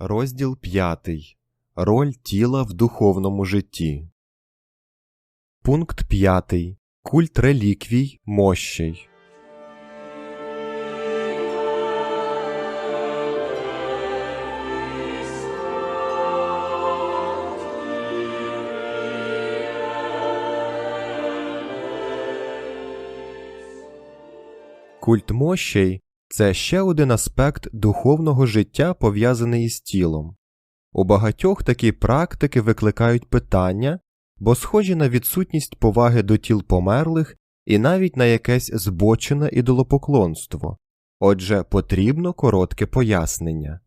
Розділ 5. Роль тіла в духовному житті. Пункт 5. Культ реліквій мощей. Культ мощей це ще один аспект духовного життя, пов'язаний із тілом. У багатьох такі практики викликають питання, бо схожі на відсутність поваги до тіл померлих і навіть на якесь збочене ідолопоклонство, отже, потрібно коротке пояснення.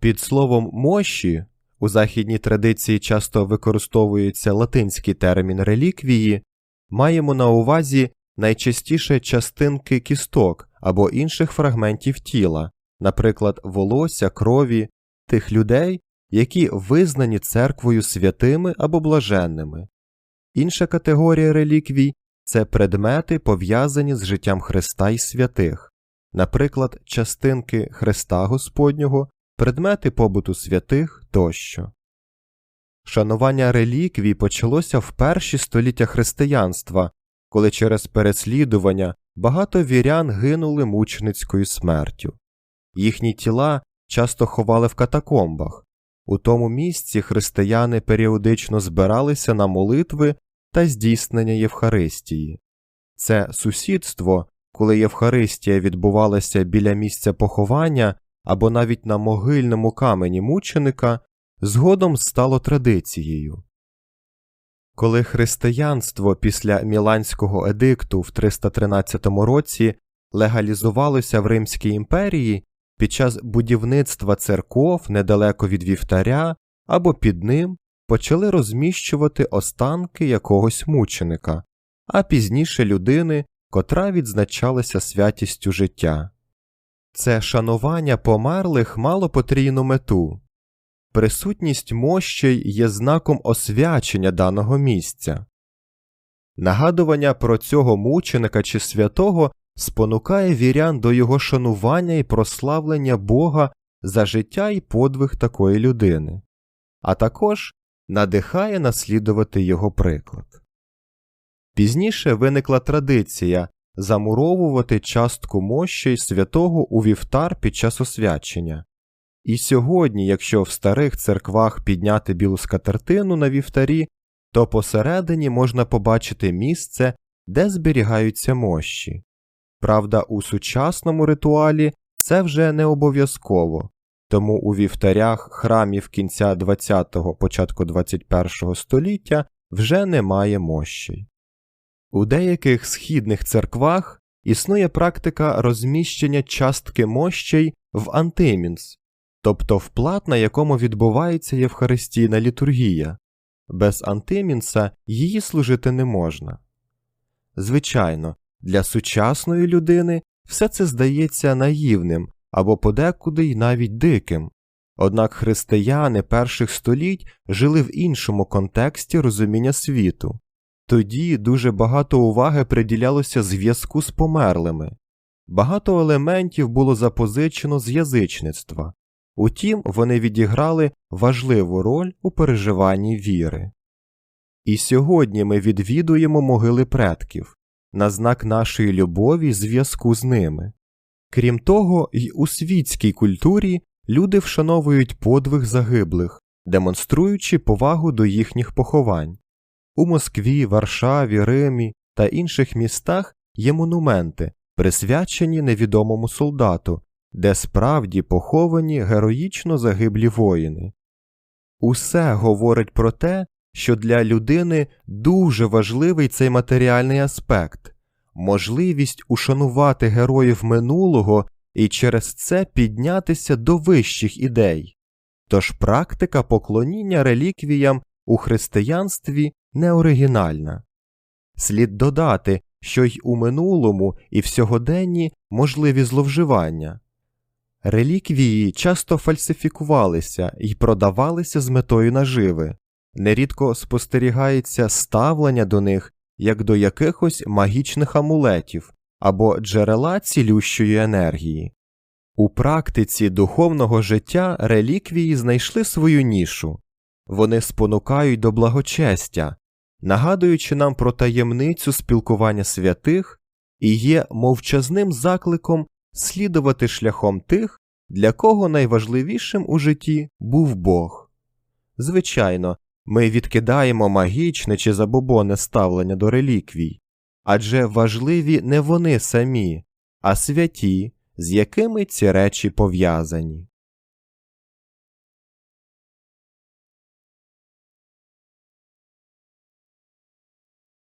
Під словом мощі у західній традиції часто використовується латинський термін реліквії, маємо на увазі найчастіше частинки кісток або інших фрагментів тіла, наприклад, волосся, крові, тих людей, які визнані церквою святими або блаженними. Інша категорія реліквій це предмети, пов'язані з життям Христа і святих, наприклад, частинки Христа Господнього, предмети побуту святих тощо. Шанування реліквій почалося в перші століття християнства, коли через переслідування багато вірян гинули мученицькою смертю. Їхні тіла часто ховали в катакомбах. У тому місці християни періодично збиралися на молитви та здійснення Євхаристії. Це сусідство, коли Євхаристія відбувалася біля місця поховання або навіть на могильному камені мученика, згодом стало традицією. Коли християнство після Міланського едикту в 313 році легалізувалося в Римській імперії під час будівництва церков недалеко від вівтаря або під ним почали розміщувати останки якогось мученика, а пізніше людини, котра відзначалася святістю життя. Це шанування померлих мало потрійну мету присутність мощей є знаком освячення даного місця. Нагадування про цього мученика чи святого спонукає вірян до його шанування і прославлення Бога за життя і подвиг такої людини, а також надихає наслідувати його приклад. Пізніше виникла традиція замуровувати частку мощей святого у вівтар під час освячення. І сьогодні, якщо в старих церквах підняти білу скатертину на вівтарі, то посередині можна побачити місце, де зберігаються мощі. Правда, у сучасному ритуалі це вже не обов'язково, тому у вівтарях храмів кінця 20-го, початку 21-го століття вже немає мощей. У деяких східних церквах існує практика розміщення частки мощей в антимінс, тобто вплат, на якому відбувається Євхаристійна літургія. Без антимінса її служити не можна. Звичайно, для сучасної людини все це здається наївним або подекуди й навіть диким, однак християни перших століть жили в іншому контексті розуміння світу. Тоді дуже багато уваги приділялося зв'язку з померлими, багато елементів було запозичено з язичництва, утім вони відіграли важливу роль у переживанні віри. І сьогодні ми відвідуємо могили предків на знак нашої любові зв'язку з ними. Крім того, й у світській культурі люди вшановують подвиг загиблих, демонструючи повагу до їхніх поховань. У Москві, Варшаві, Римі та інших містах є монументи, присвячені невідомому солдату, де справді поховані героїчно загиблі воїни. Усе говорить про те, що для людини дуже важливий цей матеріальний аспект можливість ушанувати героїв минулого і через це піднятися до вищих ідей. Тож практика поклоніння реліквіям у християнстві не оригінальна. Слід додати, що й у минулому і в сьогоденні можливі зловживання. Реліквії часто фальсифікувалися і продавалися з метою наживи, нерідко спостерігається ставлення до них як до якихось магічних амулетів або джерела цілющої енергії. У практиці духовного життя реліквії знайшли свою нішу. Вони спонукають до благочестя, нагадуючи нам про таємницю спілкування святих і є мовчазним закликом слідувати шляхом тих, для кого найважливішим у житті був Бог. Звичайно, ми відкидаємо магічне чи забобоне ставлення до реліквій, адже важливі не вони самі, а святі, з якими ці речі пов'язані.